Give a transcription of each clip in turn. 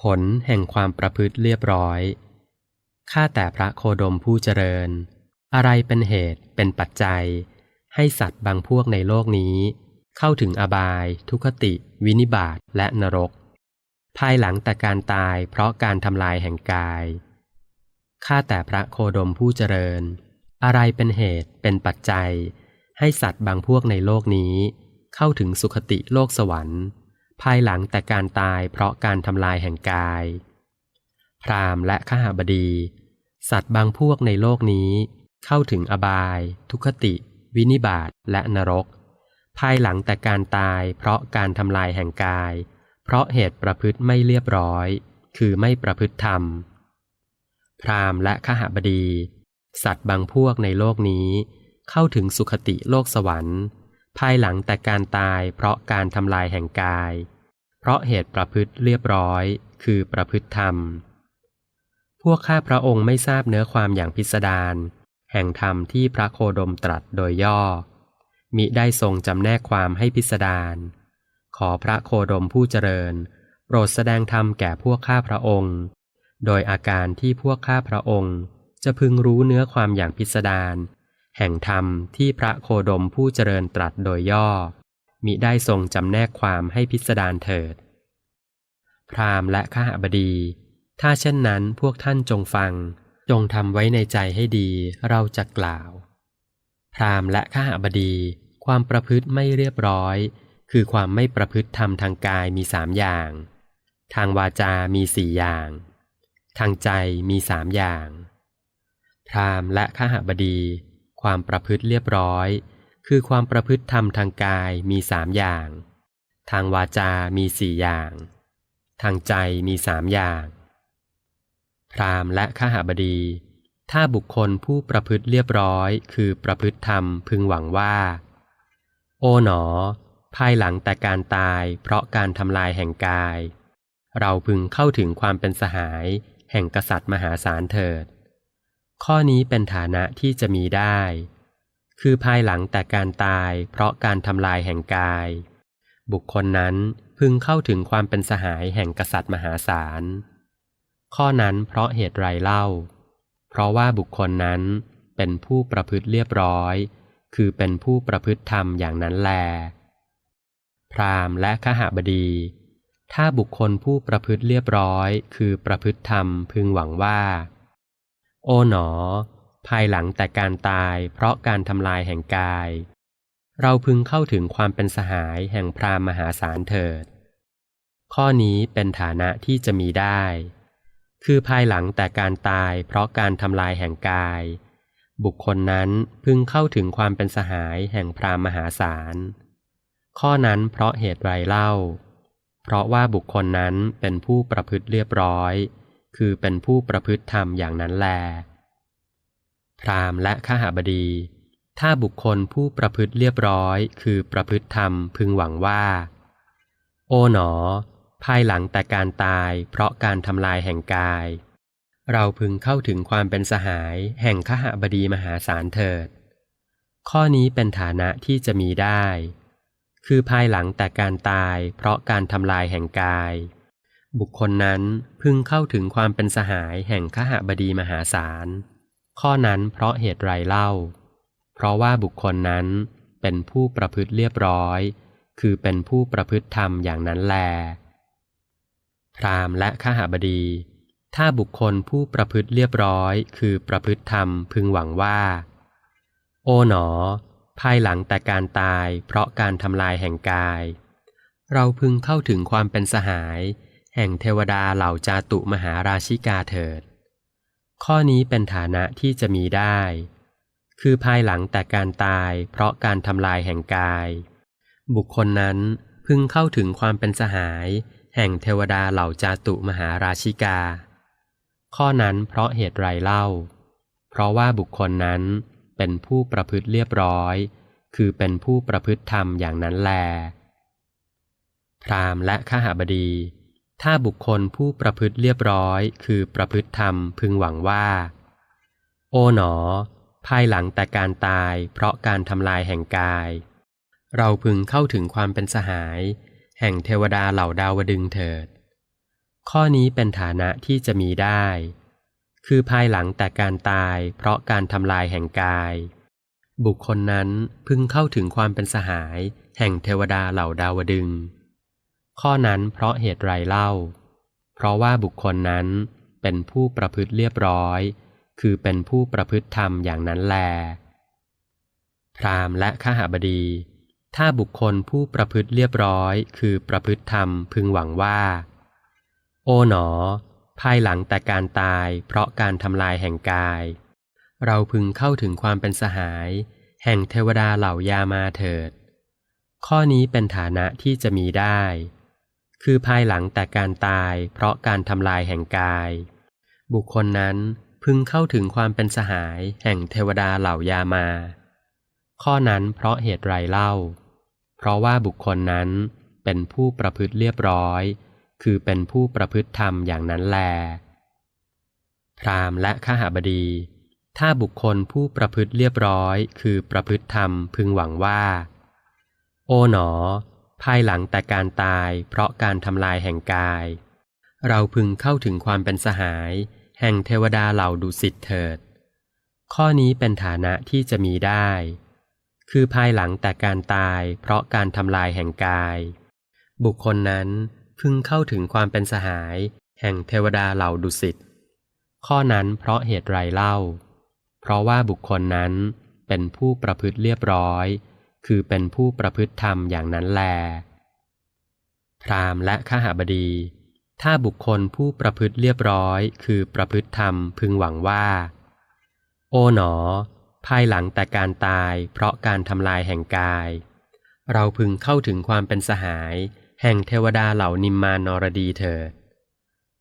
ผลแห่งความประพฤติเรียบร้อย ข้าแต่พระโคดมผู้เจริญ อะไรเป็นเหตุเป็นปัจจัย ให้สัตว์บางพวกในโลกนี้ เข้าถึงอบาย ทุคติ วินิบาตและนรก ภายหลังแต่การตายเพราะการทำลายแห่งกาย ข้าแต่พระโคดมผู้เจริญ อะไรเป็นเหตุเป็นปัจจัย ให้สัตว์บางพวกในโลกนี้ เข้าถึงสุคติโลกสวรรค์ ภายหลังแต่การตายเพราะการทำลายแห่งกาย พรามและข้าบดี สัตว์บางพวกในโลกนี้ เข้าถึงอบาย ทุคติ วินิบาตและนรก ภายหลังแต่การตายเพราะการทำลายแห่งกาย เพราะเหตุประพฤติไม่เรียบร้อย คือไม่ประพฤติธรรม พรามและขหบดี สัตว์บางพวกในโลกนี้ เข้าถึงสุคติโลกสวรรค์ ภายหลังแต่การตายเพราะการทำลายแห่งกาย เพราะเหตุประพฤติเรียบร้อย คือประพฤติธรรม พวกข้าพระองค์ไม่ทราบเนื้อความอย่างพิสดารแห่งธรรมที่พระโคดมตรัสโดยย่อ มิได้ทรงจำแนกความให้พิสดารขอพระโคดมผู้เจริญ โปรดแสดงธรรมแก่พวกข้าพระองค์ โดยอาการที่พวกข้าพระองค์ จะพึงรู้เนื้อความอย่างพิสดาร แห่งธรรมที่พระโคดมผู้เจริญตรัสโดยย่อ มิได้ทรงจำแนกความให้พิสดารเถิด พราหมณ์และข้าบดี ถ้าเช่นนั้นพวกท่านจงฟัง จงทำไว้ในใจให้ดีเราจะกล่าว พราหมณ์และข้าบดี ความประพฤติไม่เรียบร้อย คือความไม่ประพฤติธรรมทางกายมีสามอย่าง ทางวาจา มีสี่อย่าง ทางใจมีสามอย่าง พราหมณ์และข้าบดี ความประพฤติเรียบร้อย คือความประพฤติธรรมทางกายมีสามอย่าง ทางวาจา มีสี่อย่าง ทางใจมีสามอย่าง พรามและข้าบดี ถ้าบุคคลผู้ประพฤติเรียบร้อย คือประพฤติธรรมพึงหวังว่า โอ๋หนอ ภายหลังแต่การตายเพราะการทำลายแห่งกาย เราพึงเข้าถึงความเป็นสหาย แห่งกษัตริย์มหาศาลเถิด ข้อนี้เป็นฐานะที่จะมีได้ คือภายหลังแต่การตายเพราะการทำลายแห่งกาย บุคคลนั้นพึงเข้าถึงความเป็นสหายแห่งกษัตริย์มหาศาล ข้อนั้นเพราะเหตุไรเล่า เพราะว่าบุคคลนั้นเป็นผู้ประพฤติเรียบร้อย คือเป็นผู้ประพฤติธรรมอย่างนั้นแล พรามและขหบดี ถ้าบุคคลผู้ประพฤติเรียบร้อย คือประพฤติธรรมพึงหวังว่า โอ๋หนอ ภายหลังแต่การตายเพราะการทำลายแห่งกาย เราพึงเข้าถึงความเป็นสหายแห่งพรามมหาศาลเถิด ข้อนี้เป็นฐานะที่จะมีได้ คือภายหลังแต่การตายเพราะการทำลายแห่งกาย บุคคลนั้นพึงเข้าถึงความเป็นสหายแห่งพรามมหาศาล ข้อนั้นเพราะเหตุไรเล่า เพราะว่าบุคคลนั้นเป็นผู้ประพฤติเรียบร้อย คือเป็นผู้ประพฤติธรรมอย่างนั้นแล พราหมณ์และข้าหบดี ถ้าบุคคลผู้ประพฤติเรียบร้อย คือประพฤติธรรมพึงหวังว่า โอ๋หนอ ภายหลังแต่การตายเพราะการทำลายแห่งกาย เราพึงเข้าถึงความเป็นสหายแห่งขหบดีมหาศาลเถิด ข้อนี้เป็นฐานะที่จะมีได้ คือภายหลังแต่การตายเพราะการทำลายแห่งกาย บุคคลนั้นพึงเข้าถึงความเป็นสหายแห่งขหบดีมหาศาล ข้อนั้นเพราะเหตุไรเล่า เพราะว่าบุคคลนั้นเป็นผู้ประพฤติเรียบร้อย คือเป็นผู้ประพฤติธรรมอย่างนั้นแล พราหมณ์และขหบดี ถ้าบุคคลผู้ประพฤติเรียบร้อย คือประพฤติธรรมพึงหวังว่า โอ๋หนอ ภายหลังแต่การตายเพราะการทำลายแห่งกาย เราพึงเข้าถึงความเป็นสหาย แห่งเทวดาเหล่าจาตุมหาราชิกาเถิด ข้อนี้เป็นฐานะที่จะมีได้ คือภายหลังแต่การตายเพราะการทำลายแห่งกาย บุคคลนั้นพึงเข้าถึงความเป็นสหาย แห่งเทวดาเหล่าจาตุมหาราชิกา ข้อนั้นเพราะเหตุไรเล่า เพราะว่าบุคคลนั้นเป็นผู้ประพฤติเรียบร้อย คือเป็นผู้ประพฤติธรรมอย่างนั้นแล พราหมณ์และข้าหบดี ถ้าบุคคลผู้ประพฤติเรียบร้อย คือประพฤติธรรมพึงหวังว่า โอ๋หนอ ภายหลังแต่การตายเพราะการทำลายแห่งกาย เราพึงเข้าถึงความเป็นสหาย แห่งเทวดาเหล่าดาวดึงเถิด ข้อนี้เป็นฐานะที่จะมีได้ คือภายหลังแต่การตายเพราะการทำลายแห่งกาย บุคคลนั้นพึงเข้าถึงความเป็นสหาย แห่งเทวดาเหล่าดาวดึง ข้อนั้นเพราะเหตุไรเล่า เพราะว่าบุคคลนั้นเป็นผู้ประพฤติเรียบร้อย คือเป็นผู้ประพฤติธรรมอย่างนั้นแล พราหมณ์และขหบดี ถ้าบุคคลผู้ประพฤติเรียบร้อย คือประพฤติธรรมพึงหวังว่า โอ๋หนอ ภายหลังแต่การตายเพราะการทำลายแห่งกาย เราพึงเข้าถึงความเป็นสหาย แห่งเทวดาเหล่ายามาเถิด ข้อนี้เป็นฐานะที่จะมีได้ คือภายหลังแต่การตายเพราะการทำลายแห่งกาย บุคคลนั้นพึงเข้าถึงความเป็นสหายแห่งเทวดาเหล่ายามา ข้อนั้นเพราะเหตุไรเล่า เพราะว่าบุคคลนั้นเป็นผู้ประพฤติเรียบร้อย คือเป็นผู้ประพฤติธรรมอย่างนั้นแล พรามและขหาบดี ถ้าบุคคลผู้ประพฤติเรียบร้อย คือประพฤติธรรมพึงหวังว่า โอ๋หนอ ภายหลังแต่การตายเพราะการทำลายแห่งกาย เราพึงเข้าถึงความเป็นสหาย แห่งเทวดาเหล่าดุสิตเถิด ข้อนี้เป็นฐานะที่จะมีได้ คือภายหลังแต่การตายเพราะการทำลายแห่งกาย บุคคลนั้นพึงเข้าถึงความเป็นสหาย แห่งเทวดาเหล่าดุสิตข้อนั้นเพราะเหตุไรเล่า เพราะว่าบุคคลนั้นเป็นผู้ประพฤติเรียบร้อย คือเป็นผู้ประพฤติธรรมอย่างนั้นแล พราหมณ์และข้าหบดี ถ้าบุคคลผู้ประพฤติเรียบร้อย คือประพฤติธรรมพึงหวังว่า โอ๋หนอ ภายหลังแต่การตายเพราะการทำลายแห่งกาย เราพึงเข้าถึงความเป็นสหาย แห่งเทวดาเหล่านิมมานรดีเถิด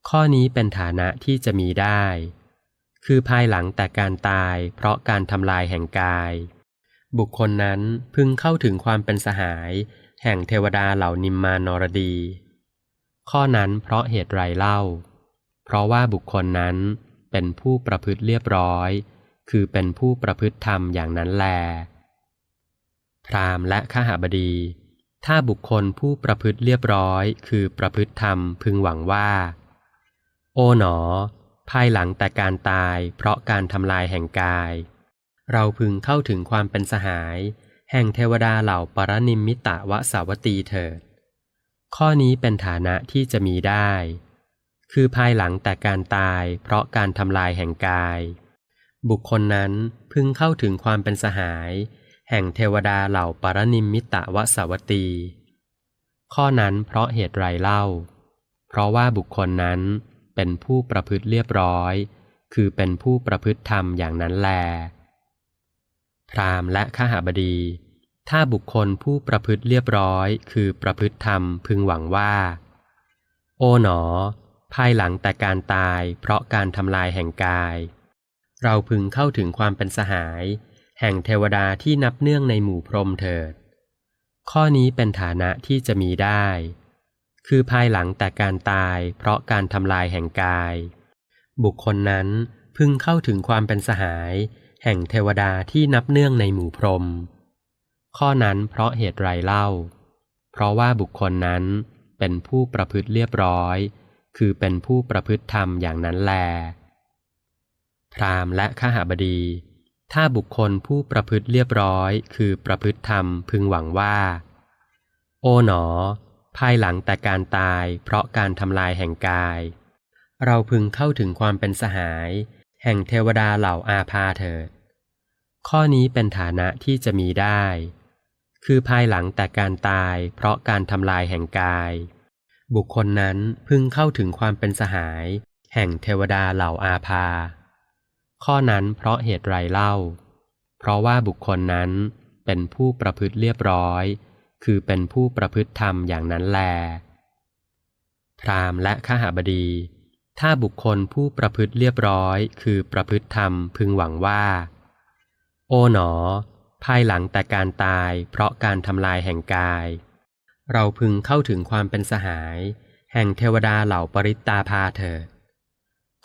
ข้อนี้เป็นฐานะที่จะมีได้ คือภายหลังแต่การตายเพราะการทำลายแห่งกาย บุคคลนั้นพึงเข้าถึงความเป็นสหาย แห่งเทวดาเหล่านิมมานรดี ข้อนั้นเพราะเหตุไรเล่า เพราะว่าบุคคลนั้นเป็นผู้ประพฤติเรียบร้อย คือเป็นผู้ประพฤติธรรมอย่างนั้นแล พราหมณ์และขหบดี ถ้าบุคคลผู้ประพฤติเรียบร้อย คือประพฤติธรรมพึงหวังว่า โอ๋หนอ ภายหลังแต่การตายเพราะการทำลายแห่งกาย เราพึงเข้าถึงความเป็นสหาย แห่งเทวดาเหล่าปรนิมมิตะวสาวตีเถิด ข้อนี้เป็นฐานะที่จะมีได้ คือภายหลังแต่การตายเพราะการทำลายแห่งกาย บุคคลนั้นพึงเข้าถึงความเป็นสหาย แห่งเทวดาเหล่าปรนิมมิตะวสาวตี ข้อนั้นเพราะเหตุไรเล่า เพราะว่าบุคคลนั้นเป็นผู้ประพฤติเรียบร้อย คือเป็นผู้ประพฤติธรรมอย่างนั้นแล พราหมณ์และขหาบดี ถ้าบุคคลผู้ประพฤติเรียบร้อย คือประพฤติธรรมพึงหวังว่า โอ๋หนอ ภายหลังแต่การตายเพราะการทำลายแห่งกาย เราพึงเข้าถึงความเป็นสหาย แห่งเทวดาที่นับเนื่องในหมู่พรหมเถิด ข้อนี้เป็นฐานะที่จะมีได้ คือภายหลังแต่การตายเพราะการทำลายแห่งกาย บุคคลนั้นพึงเข้าถึงความเป็นสหาย แห่งเทวดาที่นับเนื่องในหมู่พรหมข้อนั้นเพราะเหตุไรเล่า เพราะว่าบุคคลนั้นเป็นผู้ประพฤติเรียบร้อย คือเป็นผู้ประพฤติธรรมอย่างนั้นแล พราหมณ์และขหบดี ถ้าบุคคลผู้ประพฤติเรียบร้อย คือประพฤติธรรมพึงหวังว่า โอ๋หนอ ภายหลังแต่การตายเพราะการทำลายแห่งกาย เราพึงเข้าถึงความเป็นสหาย แห่งเทวดาเหล่าอาพาเถิด ข้อนี้เป็นฐานะที่จะมีได้ คือภายหลังแต่การตายเพราะการทำลายแห่งกาย บุคคลนั้นพึงเข้าถึงความเป็นสหาย แห่งเทวดาเหล่าอาภาข้อนั้นเพราะเหตุไรเล่า เพราะว่าบุคคลนั้นเป็นผู้ประพฤติเรียบร้อย คือเป็นผู้ประพฤติธรรมอย่างนั้นแล พราหมณ์และขหบดี ถ้าบุคคลผู้ประพฤติเรียบร้อย คือประพฤติธรรมพึงหวังว่า โอ๋หนอ ภายหลังแต่การตายเพราะการทำลายแห่งกาย เราพึงเข้าถึงความเป็นสหาย แห่งเทวดาเหล่าปริตตาภาเถิด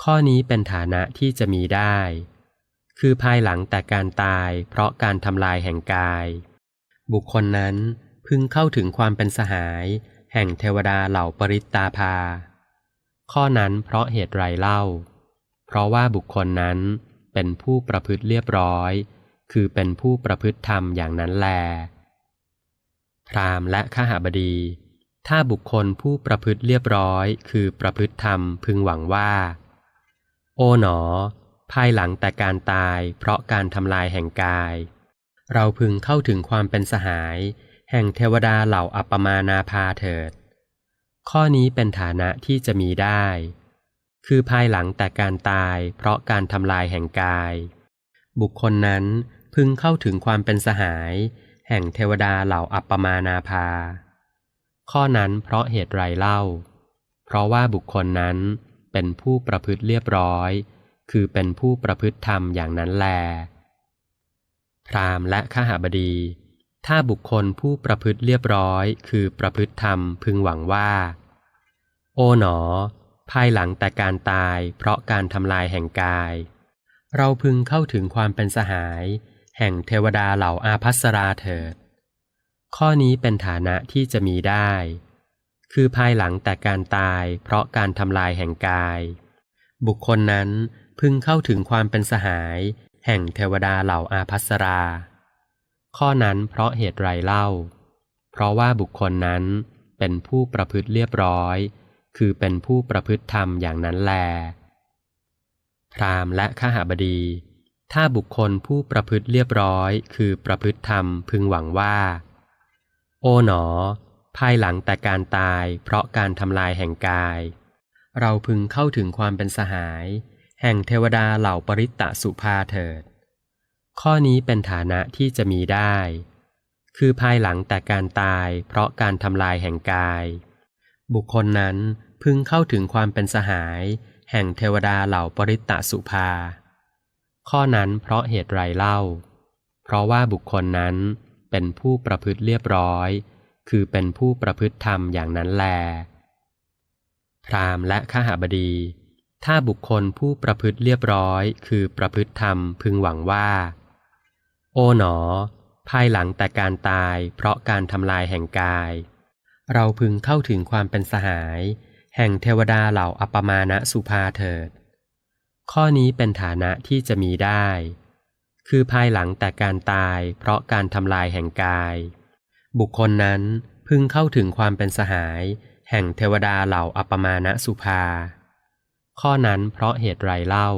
ข้อนี้เป็นฐานะที่จะมีได้ คือภายหลังแต่การตายเพราะการทำลายแห่งกาย บุคคลนั้นพึงเข้าถึงความเป็นสหาย แห่งเทวดาเหล่าปริตตาภา ข้อนั้นเพราะเหตุไรเล่า เพราะว่าบุคคลนั้นเป็นผู้ประพฤติเรียบร้อย คือเป็นผู้ประพฤติธรรมอย่างนั้นแล พราหมณ์และขหบดี ถ้าบุคคลผู้ประพฤติเรียบร้อย คือประพฤติธรรมพึงหวังว่า โอ๋หนอ ภายหลังแต่การตายเพราะการทำลายแห่งกาย เราพึงเข้าถึงความเป็นสหาย แห่งเทวดาเหล่าอัปปมานาภาเถิด ข้อนี้เป็นฐานะที่จะมีได้ คือภายหลังแต่การตายเพราะการทำลายแห่งกาย บุคคลนั้นพึงเข้าถึงความเป็นสหาย แห่งเทวดาเหล่าอัปปมานาภา ข้อนั้นเพราะเหตุไรเล่า เพราะว่าบุคคลนั้นเป็นผู้ประพฤติเรียบร้อย คือเป็นผู้ประพฤติธรรมอย่างนั้นแล พรามและขหบดี ถ้าบุคคลผู้ประพฤติเรียบร้อย คือประพฤติธรรมพึงหวังว่า โอ๋หนอ ภายหลังแต่การตายเพราะการทำลายแห่งกาย เราพึงเข้าถึงความเป็นสหาย แห่งเทวดาเหล่าอาภัสราเถิด ข้อนี้เป็นฐานะที่จะมีได้ คือภายหลังแต่การตายเพราะการทำลายแห่งกาย บุคคลนั้นพึงเข้าถึงความเป็นสหาย แห่งเทวดาเหล่าอาภัสรา ข้อนั้นเพราะเหตุไรเล่า เพราะว่าบุคคลนั้นเป็นผู้ประพฤติเรียบร้อย คือเป็นผู้ประพฤติธรรมอย่างนั้นแล พรามและขหบดี ถ้าบุคคลผู้ประพฤติเรียบร้อย คือประพฤติธรรมพึงหวังว่า โอ๋หนอ ภายหลังแต่การตายเพราะการทำลายแห่งกาย เราพึงเข้าถึงความเป็นสหาย แห่งเทวดาเหล่าปริตตสุภาเถิด ข้อนี้เป็นฐานะที่จะมีได้ คือภายหลังแต่การตายเพราะการทำลายแห่งกาย บุคคลนั้นพึงเข้าถึงความเป็นสหาย แห่งเทวดาเหล่าปริตตสุภา ข้อนั้นเพราะเหตุไรเล่า เพราะว่าบุคคลนั้นเป็นผู้ประพฤติเรียบร้อย คือเป็นผู้ประพฤติธรรมอย่างนั้นแล พรามและขหบดี ถ้าบุคคลผู้ประพฤติเรียบร้อย คือประพฤติธรรมพึงหวังว่า โอ๋หนอ ภายหลังแต่การตายเพราะการทำลายแห่งกาย เราพึงเข้าถึงความเป็นสหาย แห่งเทวดาเหล่าอัปมาณสุภาเถิด ข้อนี้เป็นฐานะที่จะมีได้ คือภายหลังแต่การตายเพราะการทำลายแห่งกาย บุคคลนั้นพึงเข้าถึงความเป็นสหาย แห่งเทวดาเหล่าอัปปมาณสุภา ข้อนั้นเพราะเหตุไรเล่า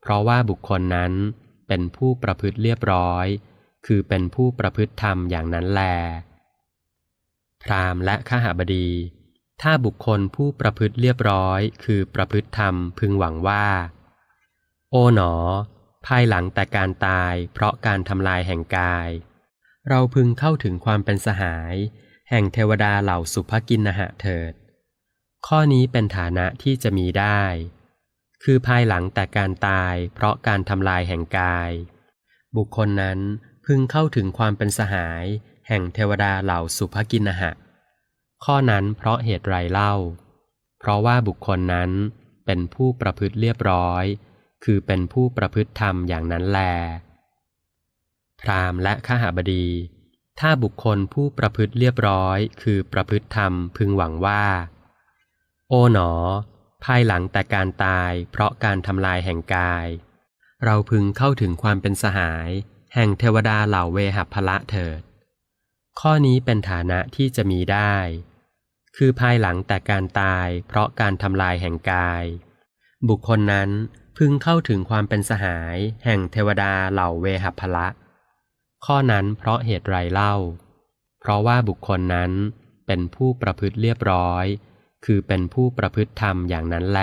เพราะว่าบุคคลนั้น เป็นผู้ประพฤติเรียบร้อย คือเป็นผู้ประพฤติธรรมอย่างนั้นแล พรามและข้าหบดี ถ้าบุคคลผู้ประพฤติเรียบร้อย คือประพฤติธรรมพึงหวังว่า โอ๋หนอ ภายหลังแต่การตายเพราะการทำลายแห่งกาย เราพึงเข้าถึงความเป็นสหาย แห่งเทวดาเหล่าสุภกินนหะเถิด ข้อนี้เป็นฐานะที่จะมีได้ คือภายหลังแต่การตายเพราะการทำลายแห่งกาย บุคคลนั้นพึงเข้าถึงความเป็นสหาย แห่งเทวดาเหล่าสุภกินนหะ ข้อนั้นเพราะเหตุไรเล่า เพราะว่าบุคคลนั้นเป็นผู้ประพฤติเรียบร้อย คือเป็นผู้ประพฤติธรรมอย่างนั้นแล พราหมณ์และขหบดี ถ้าบุคคลผู้ประพฤติเรียบร้อย คือประพฤติธรรมพึงหวังว่า โอ๋หนอ ภายหลังแต่การตายเพราะการทำลายแห่งกาย เราพึงเข้าถึงความเป็นสหาย แห่งเทวดาเหล่าเวหัพละเถิด ข้อนี้เป็นฐานะที่จะมีได้ คือภายหลังแต่การตายเพราะการทำลายแห่งกาย บุคคลนั้นพึงเข้าถึงความเป็นสหาย แห่งเทวดาเหล่าเวหัพละ ข้อนั้นเพราะเหตุไรเล่า เพราะว่าบุคคลนั้นเป็นผู้ประพฤติเรียบร้อย คือเป็นผู้ประพฤติธรรมอย่างนั้นแล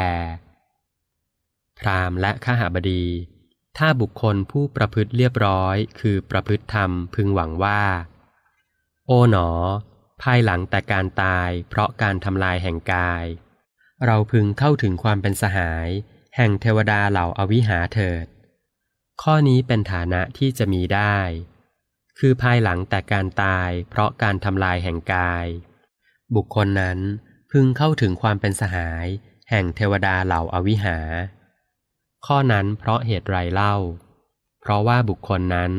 พราหมณ์และข้าหบดี ถ้าบุคคลผู้ประพฤติเรียบร้อย คือประพฤติธรรมพึงหวังว่า โอ๋หนอ ภายหลังแต่การตายเพราะการทำลายแห่งกาย เราพึงเข้าถึงความเป็นสหาย แห่งเทวดาเหล่าอวิหาเถิด ข้อนี้เป็นฐานะที่จะมีได้ คือภายหลังแต่การตายเพราะการทำลายแห่งกาย บุคคลนั้น พึงเข้าถึงความเป็นสหาย แห่งเทวดาเหล่าอวิหา ข้อนั้นเพราะเหตุไรเล่า เพราะว่าบุคคลนั้น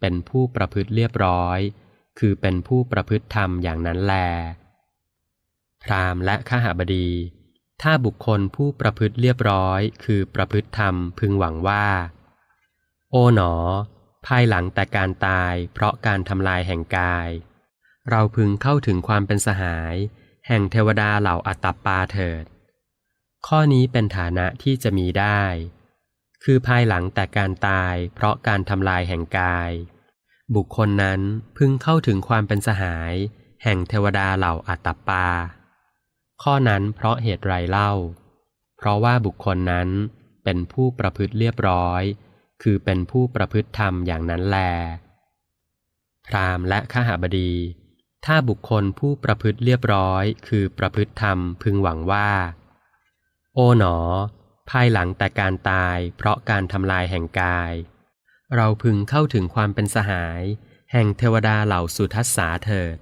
เป็นผู้ประพฤติเรียบร้อย คือเป็นผู้ประพฤติธรรมอย่างนั้นแล พรามและข้าหบดี ถ้าบุคคลผู้ประพฤติเรียบร้อย คือประพฤติธรรมพึงหวังว่า โอ๋หนอ ภายหลังแต่การตายเพราะการทำลายแห่งกาย เราพึงเข้าถึงความเป็นสหาย แห่งเทวดาเหล่าอัตตปาเถิด ข้อนี้เป็นฐานะที่จะมีได้ คือภายหลังแต่การตายเพราะการทำลายแห่งกาย บุคคลนั้นพึงเข้าถึงความเป็นสหาย แห่งเทวดาเหล่าอัตตปา ข้อนั้นเพราะเหตุไรเล่า เพราะว่าบุคคลนั้นเป็นผู้ประพฤติเรียบร้อย คือเป็นผู้ประพฤติธรรมอย่างนั้นแล พราหมณ์และขหบดี ถ้าบุคคลผู้ประพฤติเรียบร้อย คือประพฤติธรรมพึงหวังว่า โอ๋หนอ ภายหลังแต่การตายเพราะการทำลายแห่งกาย เราพึงเข้าถึงความเป็นสหาย แห่งเทวดาเหล่าสุทัสสาเถิด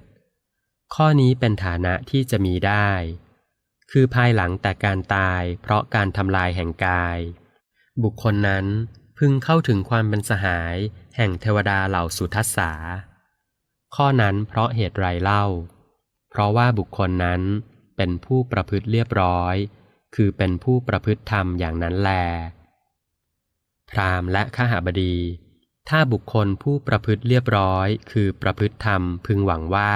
ข้อนี้เป็นฐานะที่จะมีได้ คือภายหลังแต่การตายเพราะการทำลายแห่งกาย บุคคลนั้นพึงเข้าถึงความเป็นสหาย แห่งเทวดาเหล่าสุทัสสา ข้อนั้นเพราะเหตุไรเล่า เพราะว่าบุคคลนั้นเป็นผู้ประพฤติเรียบร้อย คือเป็นผู้ประพฤติธรรมอย่างนั้นแล พรามและขหบดี ถ้าบุคคลผู้ประพฤติเรียบร้อย คือประพฤติธรรมพึงหวังว่า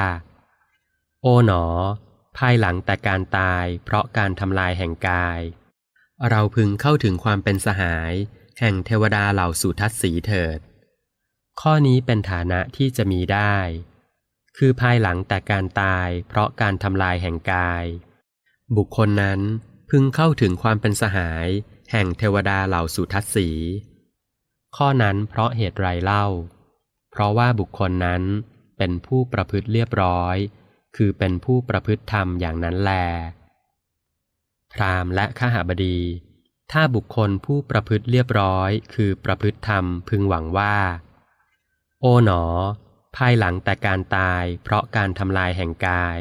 โอ๋หนอ ภายหลังแต่การตายเพราะการทำลายแห่งกาย เราพึงเข้าถึงความเป็นสหาย แห่งเทวดาเหล่าสุทัศสีเถิด ข้อนี้เป็นฐานะที่จะมีได้ คือภายหลังแต่การตายเพราะการทำลายแห่งกาย บุคคลนั้นพึงเข้าถึงความเป็นสหาย แห่งเทวดาเหล่าสุทัศสี ข้อนั้นเพราะเหตุไรเล่า เพราะว่าบุคคลนั้นเป็นผู้ประพฤติเรียบร้อย คือเป็นผู้ประพฤติธรรมอย่างนั้นแล พรามและขหบดี ถ้าบุคคลผู้ประพฤติเรียบร้อย คือประพฤติธรรมพึงหวังว่า โอ๋หนอ ภายหลังแต่การตายเพราะการทำลายแห่งกาย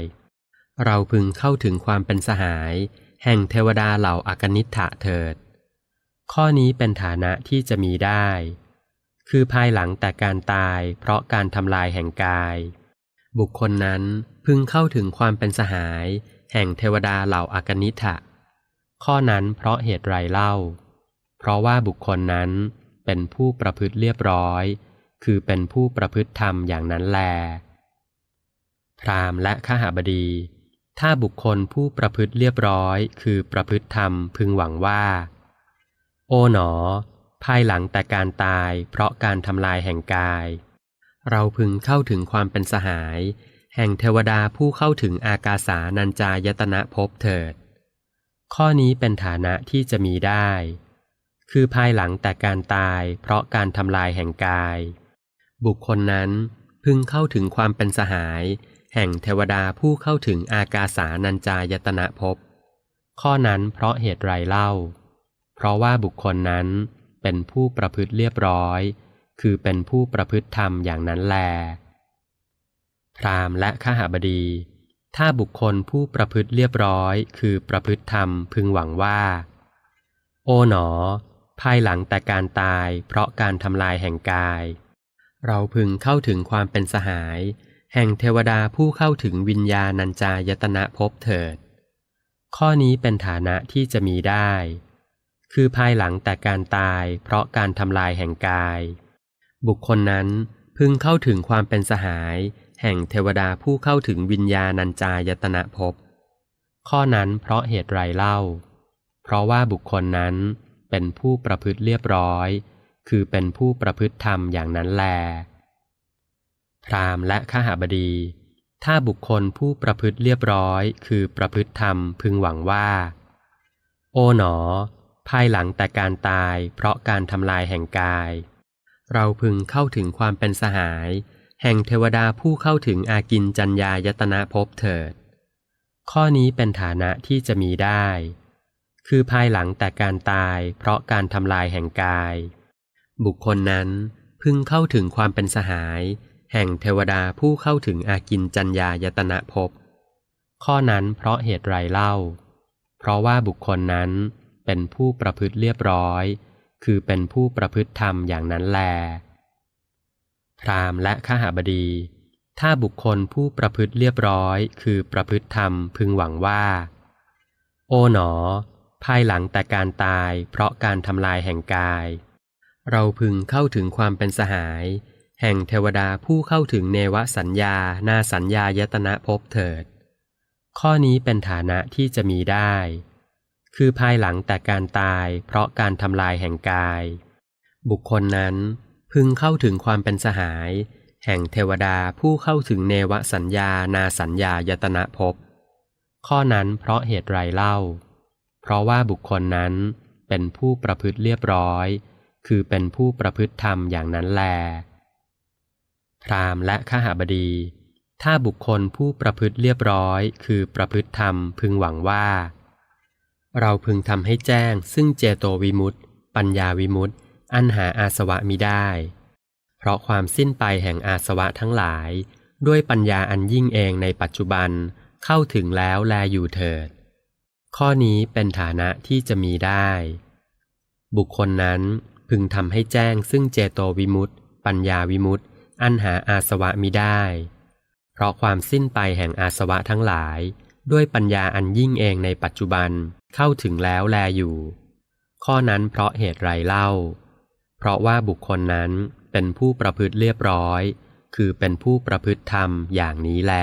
เราพึงเข้าถึงความเป็นสหาย แห่งเทวดาเหล่าอากนิฐะเถิด ข้อนี้เป็นฐานะที่จะมีได้ คือภายหลังแต่การตายเพราะการทำลายแห่งกาย บุคคลนั้นพึงเข้าถึงความเป็นสหาย แห่งเทวดาเหล่าอากนิฐะข้อนั้นเพราะเหตุไรเล่า เพราะว่าบุคคลนั้นเป็นผู้ประพฤติเรียบร้อย คือเป็นผู้ประพฤติธรรมอย่างนั้นแล พราหมณ์และขหบดี ถ้าบุคคลผู้ประพฤติเรียบร้อย คือประพฤติธรรมพึงหวังว่า โอ๋หนอ ภายหลังแต่การตายเพราะการทำลายแห่งกาย เราพึงเข้าถึงความเป็นสหาย แห่งเทวดาผู้เข้าถึงอากาสานัญจายตนะภพเถิด ข้อนี้เป็นฐานะที่จะมีได้ คือภายหลังแต่การตายเพราะการทำลายแห่งกาย บุคคลนั้นพึงเข้าถึงความเป็นสหาย แห่งเทวดาผู้เข้าถึงอากาสานัญจายตนะภพ ข้อนั้นเพราะเหตุไรเล่า เพราะว่าบุคคลนั้นเป็นผู้ประพฤติเรียบร้อย คือเป็นผู้ประพฤติธรรมอย่างนั้นแล พรามและข้าหาบดี ถ้าบุคคลผู้ประพฤติเรียบร้อย คือประพฤติธรรมพึงหวังว่า โอ๋หนอ ภายหลังแต่การตายเพราะการทำลายแห่งกาย เราพึงเข้าถึงความเป็นสหาย แห่งเทวดาผู้เข้าถึงวิญญาณัญจายตนะภพเถิด ข้อนี้เป็นฐานะที่จะมีได้ คือภายหลังแต่การตายเพราะการทำลายแห่งกาย บุคคลนั้นพึงเข้าถึงความเป็นสหาย แห่งเทวดาผู้เข้าถึงวิญญาณัญจายตนะภพ ข้อนั้นเพราะเหตุไรเล่า เพราะว่าบุคคลนั้นเป็นผู้ประพฤติเรียบร้อย คือเป็นผู้ประพฤติธรรมอย่างนั้นแล พราหมณ์และขหบดี ถ้าบุคคลผู้ประพฤติเรียบร้อย คือประพฤติธรรมพึงหวังว่า โอ๋หนอ ภายหลังแต่การตายเพราะการทำลายแห่งกาย เราพึงเข้าถึงความเป็นสหาย แห่งเทวดาผู้เข้าถึงอากินจัญญายตนะภพเถิด ข้อนี้เป็นฐานะที่จะมีได้ คือภายหลังแต่การตายเพราะการทำลายแห่งกาย บุคคลนั้นพึงเข้าถึงความเป็นสหาย แห่งเทวดาผู้เข้าถึงอากินจัญญายตนะภพข้อนั้นเพราะเหตุไรเล่า เพราะว่าบุคคลนั้นเป็นผู้ประพฤติเรียบร้อย คือเป็นผู้ประพฤติธรรมอย่างนั้นแล พรามและขหาบดี ถ้าบุคคลผู้ประพฤติเรียบร้อย คือประพฤติธรรมพึงหวังว่า โอ๋หนอ ภายหลังแต่การตายเพราะการทำลายแห่งกาย เราพึงเข้าถึงความเป็นสหาย แห่งเทวดาผู้เข้าถึงเนวสัญญา นาสัญญายตนะภพเถิด ข้อนี้เป็นฐานะที่จะมีได้ คือภายหลังแต่การตายเพราะการทำลายแห่งกาย บุคคลนั้นพึงเข้าถึงความเป็นสหาย แห่งเทวดาผู้เข้าถึงเนวสัญญา นาสัญญายตนะภพข้อนั้นเพราะเหตุไรเล่า เพราะว่าบุคคลนั้นเป็นผู้ประพฤติเรียบร้อย คือเป็นผู้ประพฤติธรรมอย่างนั้นแล พราหมณ์และขหบดี ถ้าบุคคลผู้ประพฤติเรียบร้อย คือประพฤติธรรมพึงหวังว่า เราพึงทำให้แจ้ง ซึ่งเจโตวิมุตติปัญญาวิมุตติอันหาอาสวะมิได้ เพราะความสิ้นไปแห่งอาสวะทั้งหลาย ด้วยปัญญาอันยิ่งเองในปัจจุบันเข้าถึงแล้วแลอยู่เถิด ข้อนี้เป็นฐานะที่จะมีได้ บุคคลนั้น พึงทำให้แจ้งซึ่งเจโตวิมุตติปัญญาวิมุตติอันหาอาสวะมิได้ เพราะความสิ้นไปแห่งอาสวะทั้งหลาย ด้วยปัญญาอันยิ่งเองในปัจจุบันเข้าถึงแล้วแลอยู่ ข้อนั้นเพราะเหตุไรเล่า เพราะว่าบุคคลนั้นเป็นผู้ประพฤติเรียบร้อย คือเป็นผู้ประพฤติธรรมอย่างนี้แล